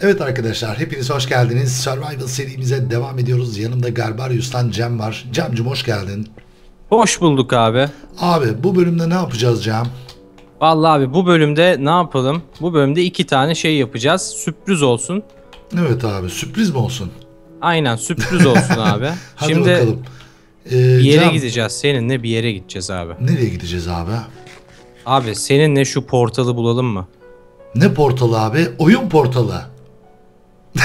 Evet arkadaşlar hepiniz hoş geldiniz. Survival serimize devam ediyoruz. Yanımda Garbarius'tan Cem var. Cem'cim hoş geldin. Hoş bulduk abi. Abi bu bölümde ne yapacağız Cem? Vallahi abi bu bölümde ne yapalım? Bu bölümde iki tane şey yapacağız. Sürpriz olsun. Evet abi sürpriz mi olsun? Aynen sürpriz olsun abi. Hadi Şimdi bakalım. Ee, bir yere Cem, gideceğiz. Seninle bir yere gideceğiz abi. Nereye gideceğiz abi? Abi seninle şu portalı bulalım mı? Ne portalı abi? Oyun portalı.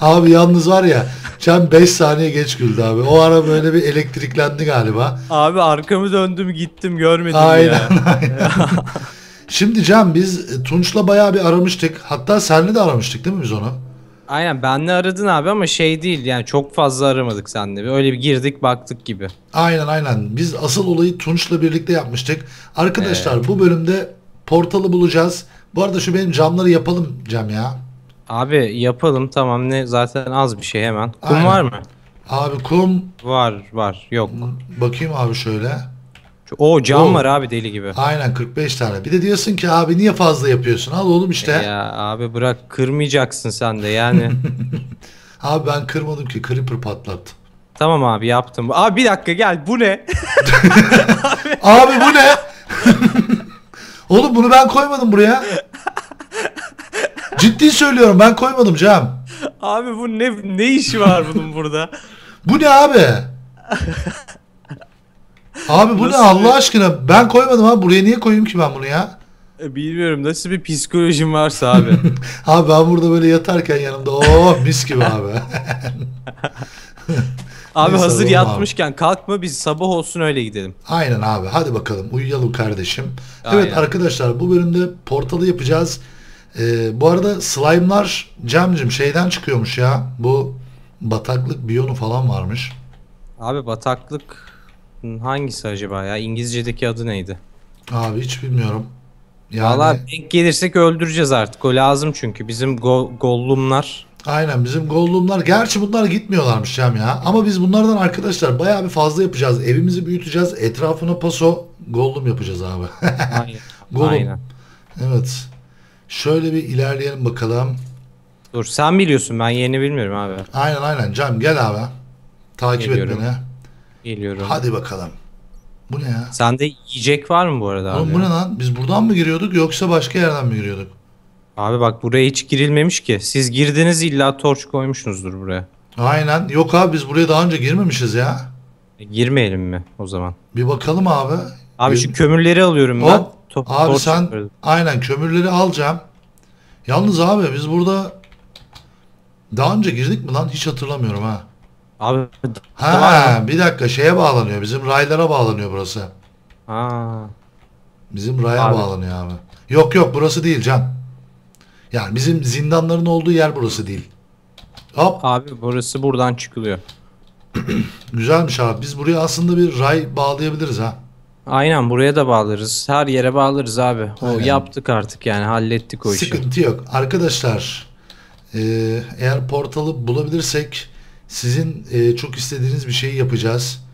abi yalnız var ya Cem 5 saniye geç güldü abi. O ara böyle bir elektriklendi galiba. Abi arkamı döndüm gittim görmedim Aynen aynen. Şimdi Cem biz Tunç'la bayağı bir aramıştık. Hatta senle de aramıştık değil mi biz onu? Aynen benle aradın abi ama şey değil yani çok fazla aramadık seninle. Öyle bir girdik baktık gibi. Aynen aynen. Biz asıl olayı Tunç'la birlikte yapmıştık. Arkadaşlar bu bölümde portalı bulacağız. Bu arada şu benim camları yapalım Cem ya. Abi yapalım tamam ne zaten az bir şey hemen. Kum Aynen. var mı? Abi kum Var var yok. bakayım abi şöyle. O cam Oo. var abi deli gibi. Aynen 45 tane. Bir de diyorsun ki abi niye fazla yapıyorsun? Al oğlum işte. Ya abi bırak kırmayacaksın sen de yani. Abi ben kırmadım ki Creeper patlattı. tamam abi yaptım. Abi bir dakika gel bu ne? Abi bu ne? oğlum bunu ben koymadım buraya. Ciddi söylüyorum ben koymadım Cem. abi bu ne ne işi var bunun burada? Bu ne abi? Abi bu ne Nasıl Allah bir- aşkına? Ben koymadım abi. Buraya niye koyayım ki ben bunu ya? E, Bilmiyorum nasıl bir psikolojim varsa abi. Abi ben burada böyle yatarken yanımda oh mis gibi abi. Abi Neyse, hazır yatmışken kalkma biz sabah olsun öyle gidelim. Aynen abi. Hadi bakalım uyuyalım kardeşim. Evet Aynen. arkadaşlar bu bölümde portalı yapacağız. Ee, bu arada slime'lar Cem'cim şeyden çıkıyormuş ya. Bu bataklık biyonu falan varmış. Abi bataklık hangisi acaba ya? İngilizce'deki adı neydi? Abi hiç bilmiyorum. Yani Valla denk gelirsek öldüreceğiz artık. O lazım çünkü. Bizim go gollumlar. Aynen bizim gollumlar. Gerçi bunlar gitmiyorlarmış Cem ya. Ama biz bunlardan arkadaşlar bayağı bir fazla yapacağız. Evimizi büyüteceğiz. Etrafına paso gollum yapacağız abi. Aynen. Gollum. Aynen. evet. Şöyle bir ilerleyelim bakalım. Dur sen biliyorsun ben yeni bilmiyorum abi. Aynen aynen Cem gel abi. Takip Geliyorum. et beni. Geliyorum. Hadi bakalım. Bu ne ya? Sende yiyecek var mı bu arada abi? Oğlum bu ne lan? Biz buradan mı giriyorduk yoksa başka yerden mi giriyorduk? Abi bak buraya hiç girilmemiş ki. Siz girdiniz illa torç koymuşsunuzdur buraya. Aynen. Yok abi biz buraya daha önce girmemişiz ya. E, girmeyelim mi o zaman? Bir bakalım abi. Abi Gir- şu kömürleri alıyorum ben. Hop. To- Abi torç sen yaparız. aynen kömürleri alacağım. Yalnız abi biz burada daha önce girdik mi lan hiç hatırlamıyorum ha. Abi Ha bir dakika şeye bağlanıyor. Bizim raylara bağlanıyor burası. ha. Bizim raya Abi. bağlanıyor abi. Yok yok burası değil Can. Yani bizim zindanların olduğu yer burası değil. Hop Abi burası buradan çıkılıyor. güzelmiş abi. Biz buraya aslında bir ray bağlayabiliriz ha. Aynen buraya da bağlarız. Her yere bağlarız abi. O Aynen. yaptık artık yani hallettik o işi. Sıkıntı yok. Arkadaşlar e, eğer portalı bulabilirsek sizin e, çok istediğiniz bir şeyi yapacağız.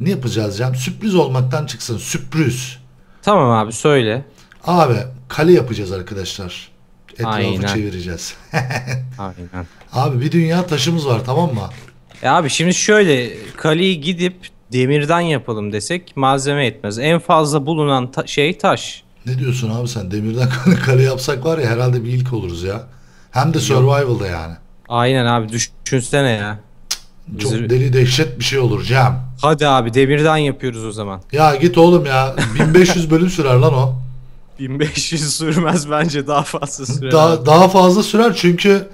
Ne yapacağız Can? Sürpriz olmaktan çıksın. Sürpriz. Tamam abi söyle. Abi kale yapacağız arkadaşlar. Etrafı Aynen. çevireceğiz. Aynen. Abi bir dünya taşımız var tamam mı? E abi şimdi şöyle kaleyi gidip demirden yapalım desek malzeme etmez. En fazla bulunan ta- şey taş. Ne diyorsun abi sen? Demirden kale yapsak var ya herhalde bir ilk oluruz ya. Hem de survival'da yani. Aynen abi düşünsene ya. Çok Bizi- deli dehşet bir şey olur Cem. Hadi abi demirden yapıyoruz o zaman. Ya git oğlum ya. 1500 bölüm sürer lan o. 1500 sürmez bence daha fazla sürer. Daha, daha fazla sürer çünkü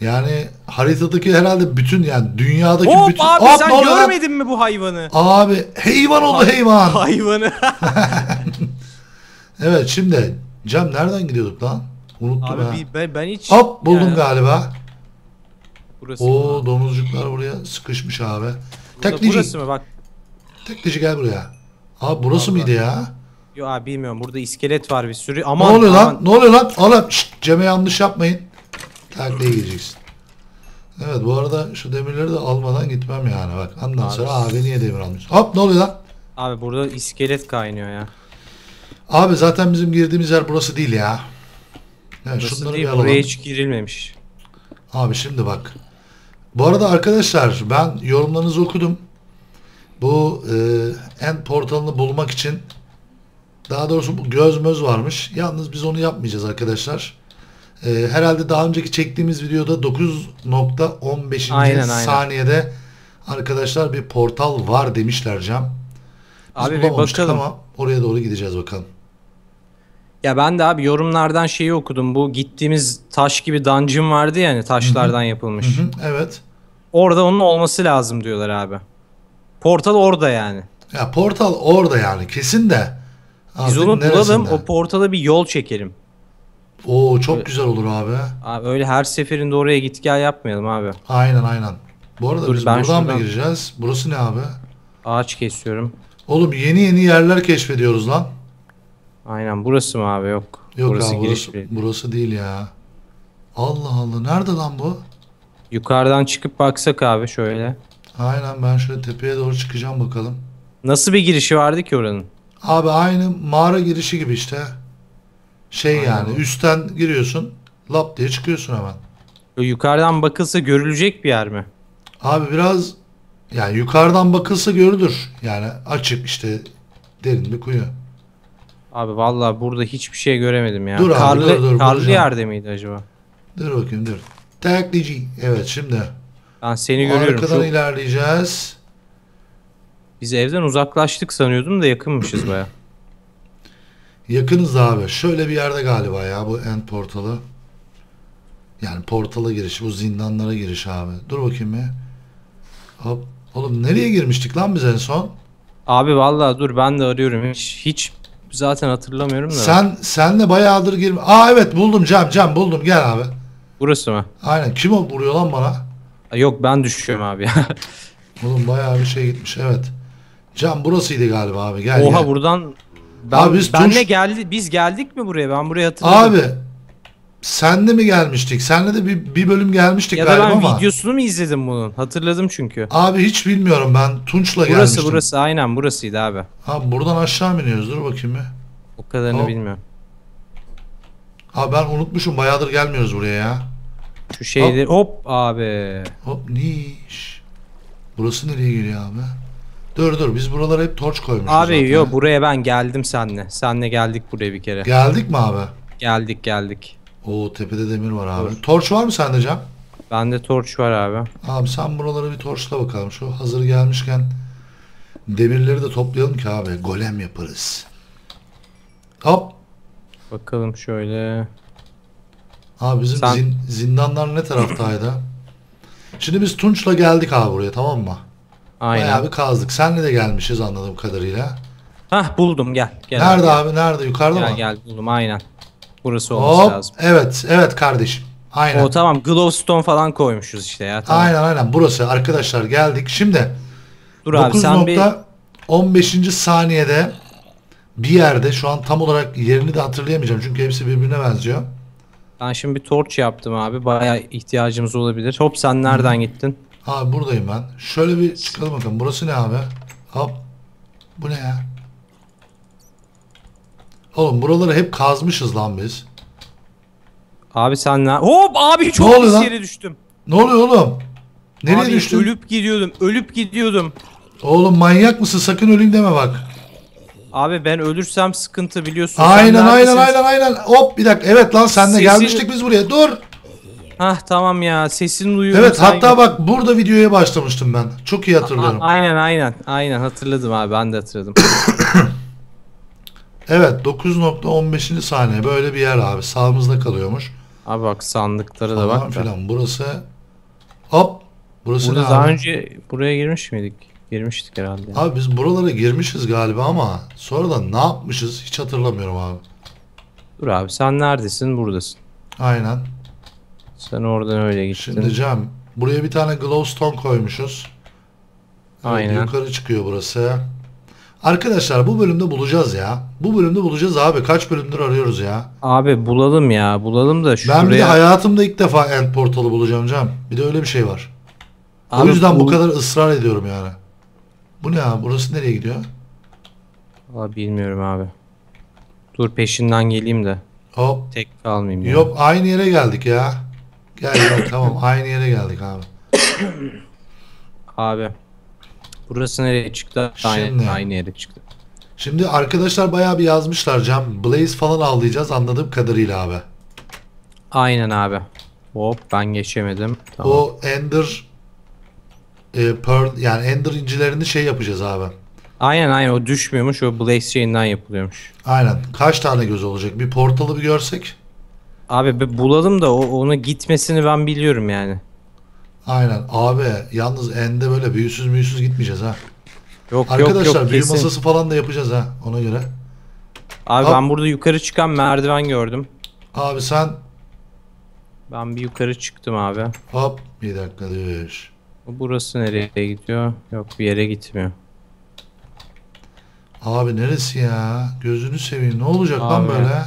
yani haritadaki herhalde bütün yani dünyadaki Hop bütün... abi Hop, sen görmedin mi bu hayvanı? Abi heyvan oldu heyvan. Hayvanı. Evet şimdi Cem nereden gidiyorduk lan? Unuttum abi ha. bir- ben, ben hiç... Hop buldum yani- galiba. Burası Oo mı? domuzcuklar buraya sıkışmış abi. Burada- Teklici, Burası mı bak. teklici gel buraya. Abi burası Vallahi. mıydı ya? Yo abi bilmiyorum burada iskelet var bir sürü. Ne Aman oluyor lan? aman. Ne oluyor lan? Oğlum şşt, Cem'e yanlış yapmayın. Taklaya gireceksin. Evet bu arada şu demirleri de almadan gitmem yani bak. Ondan Abi. sonra abi niye demir almış? Hop ne oluyor lan? Abi burada iskelet kaynıyor ya. Abi zaten bizim girdiğimiz yer burası değil ya. Evet, Burası şunları bir değil, alalım. buraya hiç girilmemiş. Abi şimdi bak. Bu arada arkadaşlar ben yorumlarınızı okudum. Bu e, end portalını bulmak için daha doğrusu bu göz möz varmış. Yalnız biz onu yapmayacağız arkadaşlar. E, herhalde daha önceki çektiğimiz videoda 9.15. Aynen, aynen. saniyede arkadaşlar bir portal var demişler Cam. Biz Abi bir bulamamıştık bakalım. ama oraya doğru gideceğiz bakalım. Ya ben de abi yorumlardan şeyi okudum. Bu gittiğimiz taş gibi dungeon vardı ya hani taşlardan yapılmış. Hı, evet. Orada onun olması lazım diyorlar abi. Portal orada yani. Ya portal orada yani kesin de. Biz Artık onu bulalım o portala bir yol çekelim. Oo çok güzel olur abi. Abi öyle her seferinde oraya git gel yapmayalım abi. Aynen aynen. Bu arada Dur, biz ben buradan mı şuradan- gireceğiz? Burası ne abi? Ağaç kesiyorum. Oğlum yeni yeni yerler keşfediyoruz lan. Aynen burası mı abi yok. Yok burası abi giriş burası, burası değil ya. Allah Allah nerede lan bu? Yukarıdan çıkıp baksak abi şöyle. Aynen ben şöyle tepeye doğru çıkacağım bakalım. Nasıl bir girişi vardı ki oranın? Abi aynı mağara girişi gibi işte. Şey Aynen yani üstten giriyorsun lap diye çıkıyorsun hemen. Yukarıdan bakılsa görülecek bir yer mi? Abi biraz yani yukarıdan bakılsa görülür. Yani açık işte derin bir kuyu. Abi vallahi burada hiçbir şey göremedim ya. Dur abi, karlı, dur, dur, karlı bulacağım. yerde miydi acaba? Dur bakayım dur. Taklici. Evet şimdi. Ben seni görüyorum. Arkadan Şu- ilerleyeceğiz. Biz evden uzaklaştık sanıyordum da yakınmışız baya. Yakınız abi. Şöyle bir yerde galiba ya bu end portalı. Yani portala giriş, bu zindanlara giriş abi. Dur bakayım bir. Hop. Oğlum nereye girmiştik lan biz en son? Abi vallahi dur ben de arıyorum. Hiç, hiç zaten hatırlamıyorum da. Sen senle bayağıdır girme. Aa evet buldum Cem Cem buldum gel abi. Burası mı? Aynen kim o vuruyor lan bana? Yok ben düşüyorum abi ya. Oğlum bayağı bir şey gitmiş evet. Cem burasıydı galiba abi gel Oha gel. buradan ben, Abi biz benle Tunç- geldi biz geldik mi buraya? Ben buraya hatırladım. Abi senle mi gelmiştik? Senle de bir, bir bölüm gelmiştik ya da galiba ben ama. videosunu mu izledim bunun? Hatırladım çünkü. Abi hiç bilmiyorum ben Tunç'la Burası gelmiştim. burası aynen burasıydı abi. Abi buradan aşağı mı iniyoruz? Dur bakayım bir. O kadarını Hop. bilmiyorum. Abi ben unutmuşum bayağıdır gelmiyoruz buraya ya. Şu şeyleri hop abi. Hop niş. Burası nereye geliyor abi? Dur dur biz buralara hep torç koymuşuz Abi zaten. yo buraya ben geldim senle. Senle geldik buraya bir kere. Geldik mi abi? Geldik geldik. Oo tepede demir var abi. Dur. Torç var mı sende Cem? Bende torç var abi. Abi sen buralara bir torçla bakalım. Şu hazır gelmişken demirleri de toplayalım ki abi. Golem yaparız. Hop. Bakalım şöyle. Abi bizim Sen- zin- zindanlar ne taraftaydı? Şimdi biz Tunç'la geldik abi buraya tamam mı? Aynen. Bayağı bir kazdık. Senle de gelmişiz anladığım kadarıyla. Hah buldum gel. gel Nerede gel. abi? Nerede? Yukarıda Gel mı? gel buldum aynen. Burası olması Hop. lazım. Evet. Evet kardeşim. Aynen. O tamam glowstone falan koymuşuz işte ya. Tamam. Aynen aynen. Burası arkadaşlar geldik. Şimdi Dur abi sen bir 9.15. saniyede bir yerde şu an tam olarak yerini de hatırlayamayacağım çünkü hepsi birbirine benziyor. ben şimdi bir torç yaptım abi. Bayağı ihtiyacımız olabilir. Hop sen nereden gittin? Abi buradayım ben. Şöyle bir çıkalım bakalım. Burası ne abi? Hop. Bu ne ya? Oğlum buraları hep kazmışız lan biz. Abi sen ne? Hop abi çok oluyor pis lan? yere düştüm. Ne oluyor oğlum? Nereye abi düştün? ölüp gidiyordum. Ölüp gidiyordum. Oğlum manyak mısın? Sakın öleyim deme bak. Abi ben ölürsem sıkıntı biliyorsun. Aynen aynen aynen aynen. Hop bir dakika. Evet lan senle Sesini- gelmiştik biz buraya. Dur. Hah tamam ya sesini duyuyorum. Evet sen hatta bak burada videoya başlamıştım ben. Çok iyi hatırlıyorum. A- aynen aynen. Aynen hatırladım abi ben de hatırladım. Evet 9.15. saniye böyle bir yer abi. Sağımızda kalıyormuş. abi bak sandıklara da Falan bak. da. filan. Burası hop. Burası Burada ne daha abi? önce buraya girmiş miydik? Girmiştik herhalde. ya. Abi biz buralara girmişiz galiba ama sonradan ne yapmışız hiç hatırlamıyorum abi. Dur abi sen neredesin? Buradasın. Aynen. Sen oradan öyle gittin. Şimdi Cem buraya bir tane glowstone koymuşuz. Evet, Aynen. Yukarı çıkıyor burası. Arkadaşlar bu bölümde bulacağız ya. Bu bölümde bulacağız abi. Kaç bölümdür arıyoruz ya. Abi bulalım ya. Bulalım da şuraya. Ben bir de hayatımda ilk defa end portalı bulacağım Cem. Bir de öyle bir şey var. Abi o yüzden bu bul- kadar ısrar ediyorum yani. Bu ne abi? Burası nereye gidiyor? Vallahi bilmiyorum abi. Dur peşinden geleyim de. Hop. Tek kalmayayım. ya. Yok aynı yere geldik ya. Gel gel tamam aynı yere geldik abi. Abi. Burası nereye çıktı? Aynı, Şimdi. aynı yere çıktı. Şimdi arkadaşlar bayağı bir yazmışlar Cam. Blaze falan ağlayacağız anladığım kadarıyla abi. Aynen abi. Hop ben geçemedim. Tamam. O Ender e, Pearl yani Ender incilerini şey yapacağız abi. Aynen aynen o düşmüyormuş o Blaze şeyinden yapılıyormuş. Aynen. Kaç tane göz olacak? Bir portalı bir görsek. Abi bir bulalım da o, ona gitmesini ben biliyorum yani. Aynen. Abi yalnız ende böyle büyüsüz büyüsüz gitmeyeceğiz ha. Yok Arkadaşlar yok yok büyü kesin. masası falan da yapacağız ha ona göre. Abi Hop. ben burada yukarı çıkan merdiven gördüm. Abi sen Ben bir yukarı çıktım abi. hop bir dakika dur. Burası nereye gidiyor? Yok bir yere gitmiyor. Abi neresi ya? Gözünü seveyim. Ne olacak lan Abi. böyle?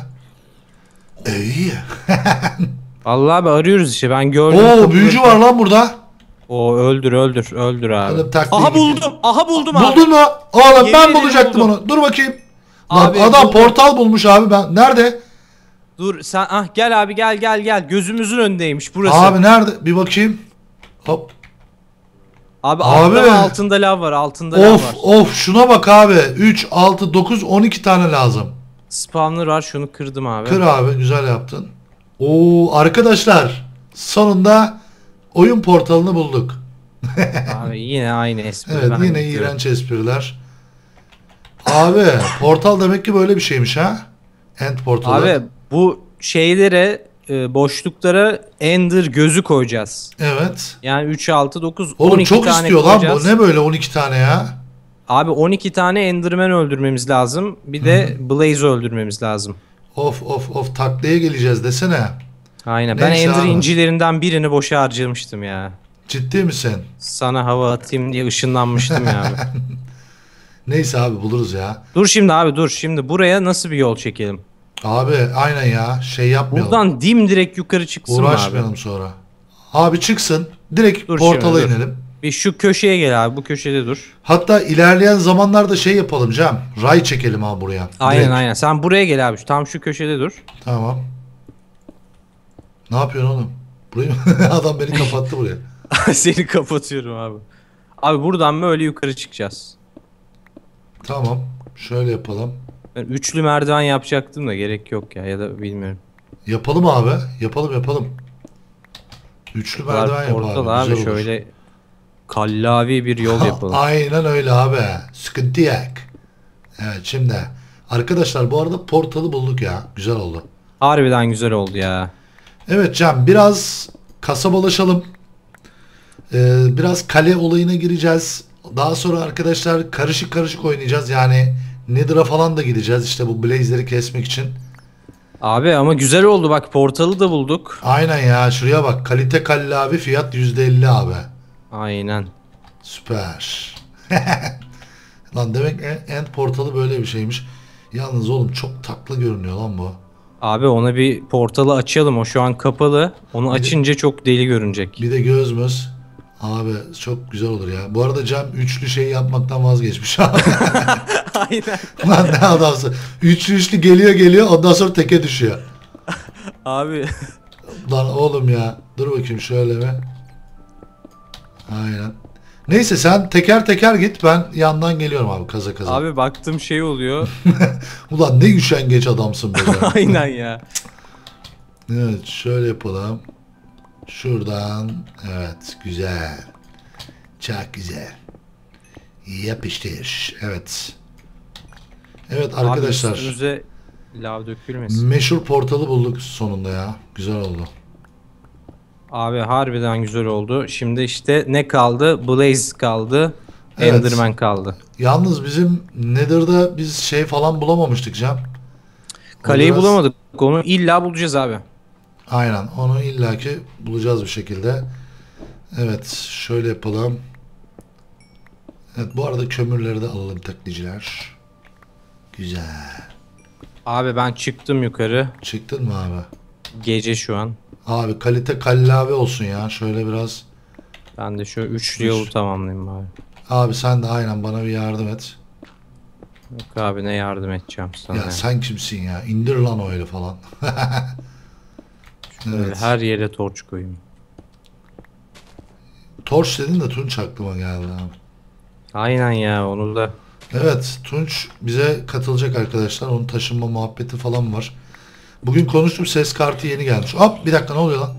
İyi. Vallahi abi arıyoruz işte ben gördüm. Oo büyücü var lan burada. O öldür öldür öldür abi. Taktiği Aha gitti. buldum. Aha buldum abi. Buldun mu? Oğlum Yemin ben ederim bulacaktım buldum. onu. Dur bakayım. Lan Abi, adam buldum. portal bulmuş abi ben. Nerede? Dur sen ah gel abi gel gel gel. Gözümüzün önündeymiş burası. Abi nerede? Bir bakayım. Hop. Abi, Abi. altta altında lav var. Altında lav Of var. of şuna bak abi. 3, 6, 9, 12 tane lazım. Spawner var. Şunu kırdım abi. Kır abi güzel yaptın. Oo arkadaşlar sonunda oyun portalını bulduk. Abi yine aynı espri. Evet ben yine yapıyorum. iğrenç espriler. Abi portal demek ki böyle bir şeymiş ha. End portalı. Abi bu şeylere e, boşluklara Ender gözü koyacağız. Evet. Yani 3 6 9 Oğlum 12 çok tane istiyor lan bu. Ne böyle 12 tane ya? Abi 12 tane Enderman öldürmemiz lazım. Bir de Blaze öldürmemiz lazım. Of of of taklaya geleceğiz desene. Aynen. Ben Neyse Ender abi. incilerinden birini boşa harcamıştım ya. Ciddi misin? Sana hava atayım diye ışınlanmıştım ya abi. Neyse abi buluruz ya. Dur şimdi abi dur. Şimdi buraya nasıl bir yol çekelim? Abi aynen ya şey yapmayalım. Buradan dim direkt yukarı çıksın mı abi? Uğraşmayalım sonra. Abi çıksın. Direkt Dur portala şimdi, dur. Bir şu köşeye gel abi. Bu köşede dur. Hatta ilerleyen zamanlarda şey yapalım Cem. Ray çekelim abi buraya. Aynen Direkt. aynen. Sen buraya gel abi. Tam şu köşede dur. Tamam. Ne yapıyorsun oğlum? Burayı Adam beni kapattı buraya. Seni kapatıyorum abi. Abi buradan böyle yukarı çıkacağız. Tamam. Şöyle yapalım. Ben üçlü merdiven yapacaktım da gerek yok ya ya da bilmiyorum. Yapalım abi. Yapalım yapalım. Üçlü merdiven Bunlar yap portal abi. abi, şöyle kallavi bir yol yapalım. Aynen öyle abi. Sıkıntı yok. Evet şimdi. Arkadaşlar bu arada portalı bulduk ya. Güzel oldu. Harbiden güzel oldu ya. Evet Cem biraz kasabalaşalım. Ee, biraz kale olayına gireceğiz. Daha sonra arkadaşlar karışık karışık oynayacağız. Yani Nether'a falan da gideceğiz işte bu Blaze'leri kesmek için. Abi ama güzel oldu bak portalı da bulduk. Aynen ya şuraya bak. Kalite kallavi fiyat %50 abi. Aynen. Süper. lan demek en- end portalı böyle bir şeymiş. Yalnız oğlum çok taklı görünüyor lan bu. Abi ona bir portalı açalım. O şu an kapalı. Onu açınca çok deli görünecek. Bir de gözümüz. Abi çok güzel olur ya. Bu arada Cem üçlü şey yapmaktan vazgeçmiş abi. Aynen. Lan ne adamsın. Üçlü üçlü geliyor geliyor ondan sonra teke düşüyor. Abi Lan oğlum ya. Dur bakayım şöyle bir. Aynen. Neyse sen teker teker git ben yandan geliyorum abi kaza kaza. abi baktım şey oluyor. Ulan ne üşengeç adamsın böyle. Aynen ya. evet şöyle yapalım. Şuradan. Evet güzel. Çok güzel. Yapıştır. Evet. Evet arkadaşlar. Abi lav dökülmesin. Meşhur portalı bulduk sonunda ya. Güzel oldu. Abi harbiden güzel oldu. Şimdi işte ne kaldı? Blaze kaldı. Evet. Enderman kaldı. Yalnız bizim Nether'da biz şey falan bulamamıştık. O Kaleyi biraz- bulamadık. Onu illa bulacağız abi. Aynen onu illaki bulacağız bir şekilde. Evet şöyle yapalım. Evet bu arada kömürleri de alalım taklitçiler. Güzel. Abi ben çıktım yukarı. Çıktın mı abi? Gece şu an. Abi kalite kallave olsun ya. Şöyle biraz. Ben de şu üçlü yolu tamamlayayım abi. Abi sen de aynen bana bir yardım et. Yok abi ne yardım edeceğim sana. Ya ya. sen kimsin ya? İndir lan o öyle falan. Evet. Her yere torç koyayım. Torç dedin de Tunç aklıma geldi abi. Aynen ya onu da Evet Tunç bize katılacak arkadaşlar. Onun taşınma muhabbeti falan var. Bugün konuştum ses kartı yeni gelmiş. Hop bir dakika ne oluyor lan?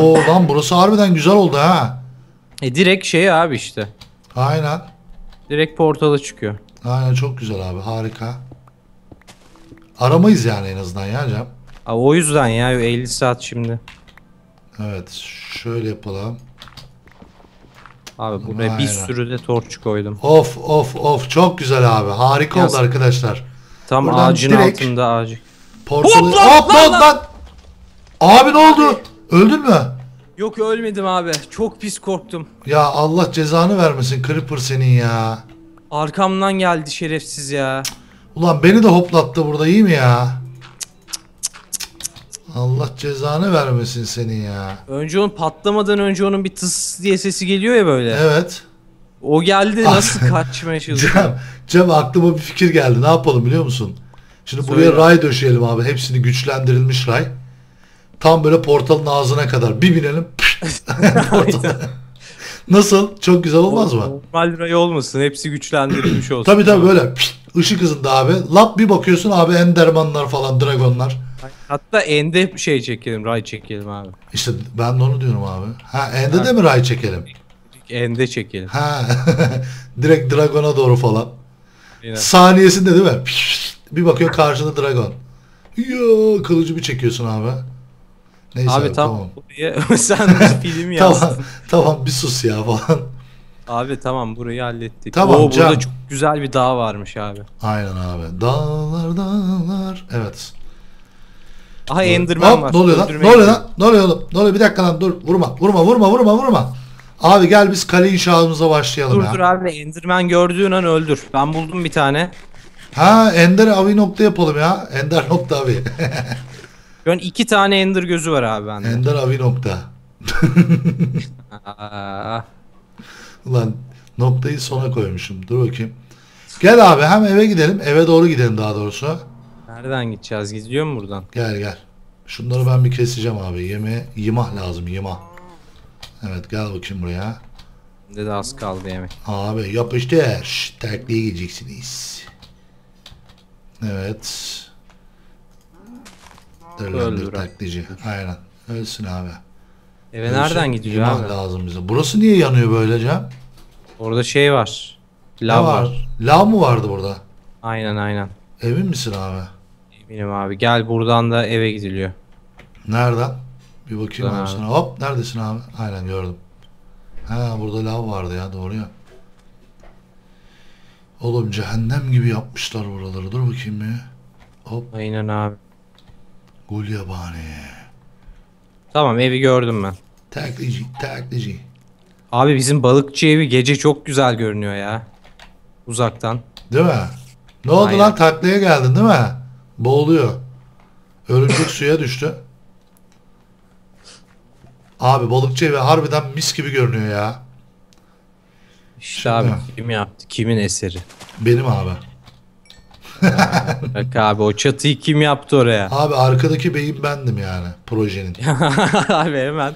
Oo lan burası harbiden güzel oldu ha. E direkt şey abi işte. Aynen. Direkt portala çıkıyor. Aynen çok güzel abi harika. Aramayız yani en azından ya Cem. Abi o yüzden ya 50 saat şimdi. Evet şöyle yapalım. Abi buraya Aynen. bir sürü de torç koydum. Of of of çok güzel abi. Harika Yaz. oldu arkadaşlar. Tam Buradan ağacın direkt- altında ağacı. Portalı... Hop lan, Hop lan, lan lan! Abi ne oldu? Öldün mü? Yok ölmedim abi. Çok pis korktum. Ya Allah cezanı vermesin Creeper senin ya. Arkamdan geldi şerefsiz ya. Ulan beni de hoplattı burada iyi mi ya? Allah cezanı vermesin senin ya. Önce onun patlamadan önce onun bir tıs diye sesi geliyor ya böyle. Evet. O geldi nasıl kaçmaya çalışıyor. Cem, Cem aklıma bir fikir geldi. Ne yapalım biliyor musun? Şimdi Söyle. buraya ray döşeyelim abi. Hepsini güçlendirilmiş ray. Tam böyle portalın ağzına kadar. Bir binelim. Nasıl? Çok güzel olmaz mı? Normal ray olmasın. Hepsi güçlendirilmiş olsun. Tabii tabii böyle ışık hızında abi. Lap bir bakıyorsun abi endermanlar falan, dragonlar. Hatta ende şey çekelim. Ray çekelim abi. İşte ben de onu diyorum abi. Ha ende de mi ray çekelim? Ende çekelim. Ha direkt dragona doğru falan. Aynen. Saniyesinde değil mi? Bir bakıyor karşında dragon. Yo kılıcı bir çekiyorsun abi. Neyse Abi abi, tam tamam. sen film yazdın. Tamam tamam bir sus ya falan. Abi tamam burayı hallettik. Tamam, Oo, burada çok güzel bir dağ varmış abi. Aynen abi. Dağlar dağlar. Evet. Aha Enderman Hop, var. Ne oluyor lan? Ne oluyor lan? Ne oluyor oğlum? Ne oluyor? Bir dakika lan dur. Vurma. Vurma vurma vurma vurma. Abi gel biz kale inşaatımıza başlayalım Dur ya. dur abi Enderman gördüğün an öldür. Ben buldum bir tane. Ha Ender avi nokta yapalım ya. Ender nokta avi. Şu an iki tane Ender gözü var abi bende. Ender avi nokta. Aa, Ulan noktayı sona koymuşum. Dur bakayım. Gel abi hem eve gidelim. Eve doğru gidelim daha doğrusu. nereden gideceğiz? Gidiyor mu buradan? Gel gel. Şunları ben bir keseceğim abi. Yeme yimah lazım yimah. Evet gel bakayım buraya. Bende de az kaldı yemek. Abi yapıştır. Şşt, Takliye gideceksiniz. Evet. Öldür taklici. Aynen. Ölsün abi. Eve Ölsün, nereden gidiyor yimah abi? lazım bize. Burası niye yanıyor böyle Cem? Orada şey var. Lav var? var. Lav mı vardı burada? Aynen aynen. Emin misin abi? Eminim abi. Gel buradan da eve gidiliyor. Nereden? Bir bakayım abi. sana. Hop neredesin abi? Aynen gördüm. Ha burada lav vardı ya doğru ya. Oğlum cehennem gibi yapmışlar buraları. Dur bakayım bir. Hop Aynen abi. gul yabani. Tamam evi gördüm ben. Taklici taklici. Abi bizim balıkçı evi gece çok güzel görünüyor ya. Uzaktan. Değil mi? Ne oldu Aynen. lan taklaya geldin değil mi? Boğuluyor. Örümcek suya düştü. Abi balıkçı evi harbiden mis gibi görünüyor ya. İşte Şimdi. abi kim yaptı? Kimin eseri? Benim abi. Bak abi o çatıyı kim yaptı oraya? Abi arkadaki beyin bendim yani projenin. abi hemen.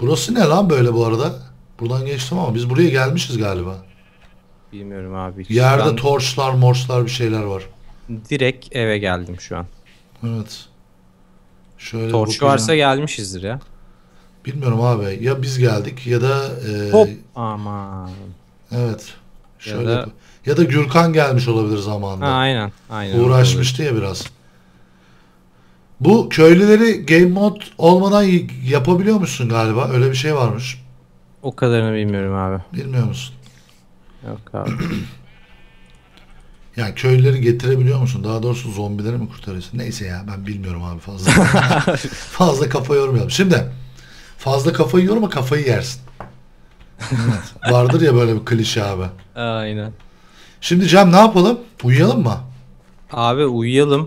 Burası ne lan böyle bu arada? Buradan geçtim ama biz buraya gelmişiz galiba. Bilmiyorum abi. hiç. Yerde Ben torçlar, morçlar bir şeyler var. direkt eve geldim şu an. Evet. Şöyle Torç varsa gelmişizdir ya. Bilmiyorum abi. Ya biz geldik ya da e, Hop. Aman. evet. Ya Şöyle da- yap- ya da Gürkan gelmiş olabilir zamanında. Ha, aynen. Aynen. Uğraşmıştı ya biraz. Bu köylüleri game mod olmadan y- yapabiliyor musun galiba? Öyle bir şey varmış. O kadarını bilmiyorum abi. Bilmiyor musun? Yok abi. Yani köylüleri getirebiliyor musun? Daha doğrusu zombileri mi kurtarıyorsun? Neyse ya ben bilmiyorum abi fazla. fazla kafa yormayalım. Şimdi fazla kafayı yorma kafayı yersin. Vardır ya böyle bir klişe abi. aynen. Şimdi Cem ne yapalım? Uyuyalım mı? Abi uyuyalım.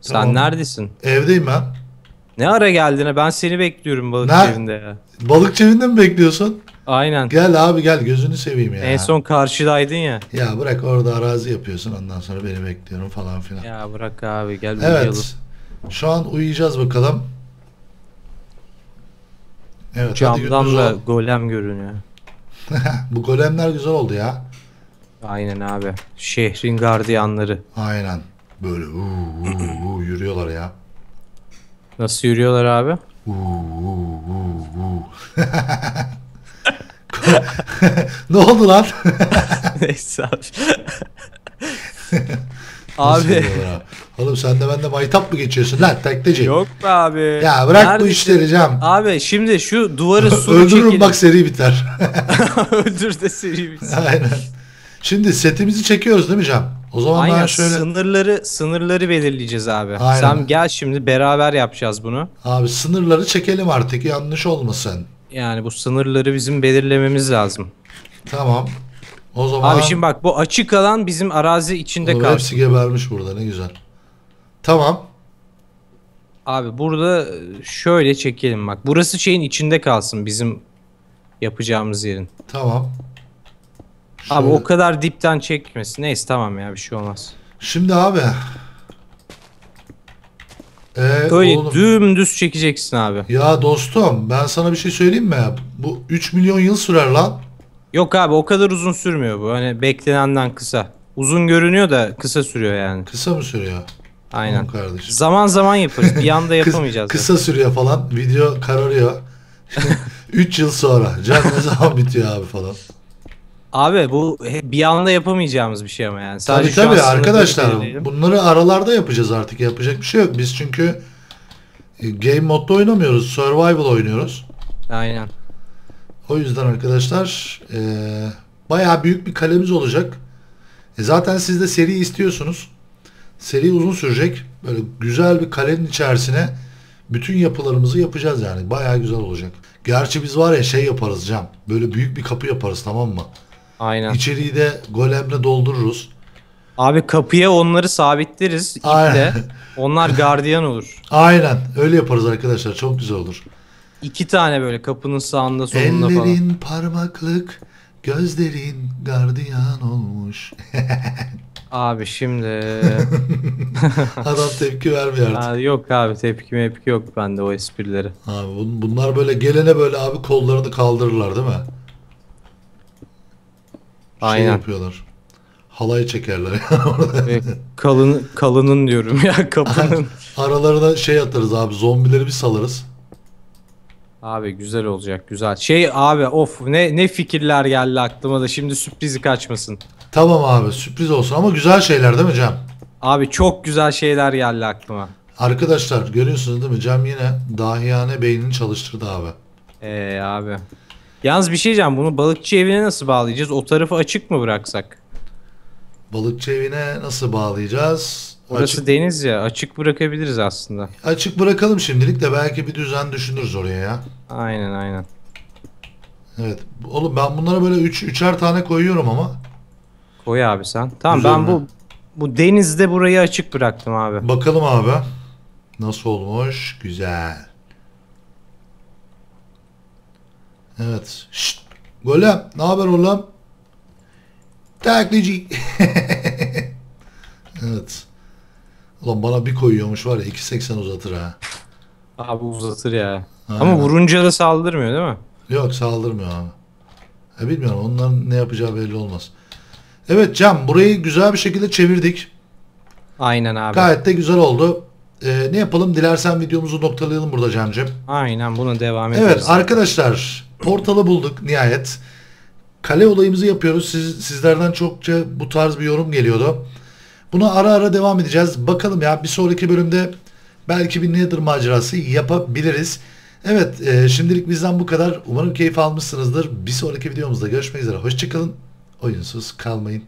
Sen Tamam. neredesin? Evdeyim ben. Ne ara geldiğine ben seni bekliyorum balıkçı Ne? evinde ya. Balıkçı evinde mi bekliyorsun? Aynen. Gel abi gel gözünü seveyim ya. En son karşıdaydın ya. Ya bırak orada arazi yapıyorsun ondan sonra beni bekliyorum falan filan. Ya bırak abi gel uyuyalım. Evet. Şu an uyuyacağız bakalım. Evet Camdan da ol. golem görünüyor. Bu golemler güzel oldu ya. Aynen abi. Şehrin gardiyanları. Aynen. Böyle uu, uu, uu yürüyorlar ya. Nasıl yürüyorlar abi? Ne oldu lan? Neyse abi. Nasıl abi. yürüyorlar abi? Oğlum sen de bende maytap mı geçiyorsun lan tekneci? Yok be abi. Ya bırak bu Neredesin? işleri Cem. Abi şimdi şu duvarı su Öldürürüm çekelim. bak seri biter. Öldür de seri bitsin. Aynen. Şimdi setimizi çekiyoruz değil mi Cem? O zaman ben Aynen şöyle... sınırları sınırları belirleyeceğiz abi. Aynen. Sen gel şimdi beraber yapacağız bunu. Abi sınırları çekelim artık yanlış olmasın. Yani bu sınırları bizim belirlememiz lazım. Tamam. O zaman Abi şimdi bak bu açık alan bizim arazi içinde kalsın. hepsi gebermiş burada ne güzel. Tamam. Abi burada şöyle çekelim bak. Burası şeyin içinde kalsın bizim yapacağımız yerin. Tamam. Abi Şöyle. o kadar dipten çekmesin. Neyse tamam ya bir şey olmaz. Şimdi abi. Ee, Böyle oğlum, dümdüz çekeceksin abi. ya dostum ben sana bir şey söyleyeyim mi? Bu 3 milyon yıl sürer lan. Yok abi o kadar uzun sürmüyor bu. Hani beklenenden kısa. Uzun görünüyor da kısa sürüyor yani. Kısa mı sürüyor? Aynen. Tamam kardeşim. Zaman zaman yaparız. Bir anda Kıs- yapamayacağız. kısa sürüyor falan. Video kararıyor. 3 yıl sonra. Can ne zaman bitiyor abi falan. Abi bu bir anda yapamayacağımız bir şey ama yani. Tabii an tabii sınırları arkadaşlar bunları aralarda yapacağız artık yapacak bir şey yok. Biz çünkü e, game modda oynamıyoruz. Survival oynuyoruz. Aynen. O yüzden arkadaşlar e, bayağı büyük bir kalemiz olacak. E, zaten siz de seri istiyorsunuz. Seri uzun sürecek. Böyle güzel bir kalenin içerisine bütün yapılarımızı yapacağız yani. Bayağı güzel olacak. Gerçi biz var ya şey yaparız Cam. Böyle büyük bir kapı yaparız tamam mı? Aynen. İçeriği de golemle doldururuz. Abi kapıya onları sabitleriz iple. Onlar gardiyan olur. Aynen öyle yaparız arkadaşlar. Çok güzel olur. İki tane böyle kapının sağında solunda falan. Ellerin parmaklık, gözlerin gardiyan olmuş. Abi şimdi Adam tepki vermiyor artık. Aa, yok abi tepki mepki yok bende o esprileri. Abi bun- bunlar böyle gelene böyle abi kollarını kaldırırlar değil mi? Şey Aynen. yapıyorlar. Halay çekerler. Ve kalın kalının diyorum ya kapının. Aralarına şey atarız abi zombileri bir salarız. Abi güzel olacak güzel. Şey abi of ne ne fikirler geldi aklıma da şimdi sürprizi kaçmasın. Tamam abi sürpriz olsun ama güzel şeyler değil mi Cem? Abi çok güzel şeyler geldi aklıma. Arkadaşlar görüyorsunuz değil mi? Cem yine dahiyane beynini çalıştırdı abi. Ee abi. Yalnız bir şey diyeceğim bunu balıkçı evine nasıl bağlayacağız? O tarafı açık mı bıraksak? Balıkçı evine nasıl bağlayacağız? Orası Açık, deniz ya açık bırakabiliriz aslında. açık bırakalım şimdilik de belki bir düzen düşünürüz oraya ya. Aynen aynen. Evet. Oğlum ben bunlara böyle üç, üçer tane koyuyorum ama. Koy abi sen. Tamam Güzel ben bu bu denizde burayı açık bıraktım abi. Bakalım abi. Nasıl olmuş? Güzel. Evet. Şşt. Golem. Ne haber oğlum? Taklitçi. evet. Ulan bana bir koyuyormuş var ya 2.80 uzatır ha. Abi uzatır ya. Aynen. Ama vurunca da saldırmıyor değil mi? Yok saldırmıyor abi. E bilmiyorum onların ne yapacağı belli olmaz. Evet Cam burayı güzel bir şekilde çevirdik. Aynen abi. Gayet de güzel oldu. Ee, ne yapalım? Dilersen videomuzu noktalayalım burada Cem'cim. Aynen buna devam ederiz. Evet arkadaşlar portalı bulduk nihayet. Kale olayımızı yapıyoruz. Siz, sizlerden çokça bu tarz bir yorum geliyordu. Buna ara ara devam edeceğiz. Bakalım ya bir sonraki bölümde belki bir Nether macerası yapabiliriz. Evet e, şimdilik bizden bu kadar. Umarım keyif almışsınızdır. Bir sonraki videomuzda görüşmek üzere. Hoşçakalın. Oyunsuz kalmayın.